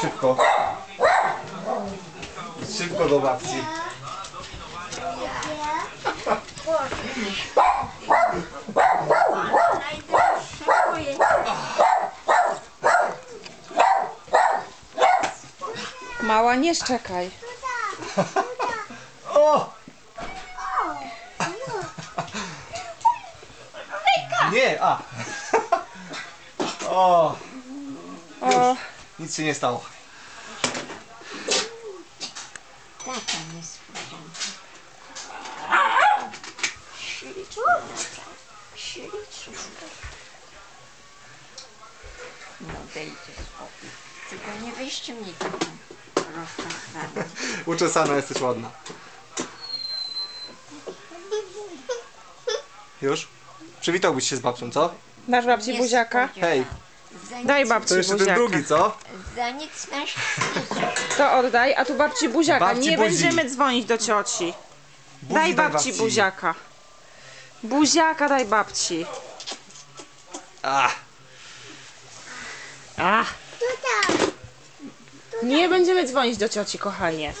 Szybko. Szybko do babci. Mała, nie szczekaj. O! Nie, a. O, O, nic się nie stało. Tata niespodzianka. Śliczna. Śliczna. No dejdzie spokój. Tylko nie weźcie mnie tam rozpachany. Uczesana jesteś ładna. Już? Przywitałbyś się z babcią, co? dasz babci buziaka? Hej, Za Daj babci to jeszcze ten buziaka. drugi, co? za nic świecie. To oddaj, a tu babci buziaka. Babci nie buzi. będziemy dzwonić do cioci. Buzi Daj babci buziaka. Buziaka daj babci. A, Ach. Nie będziemy dzwonić do cioci, kochanie.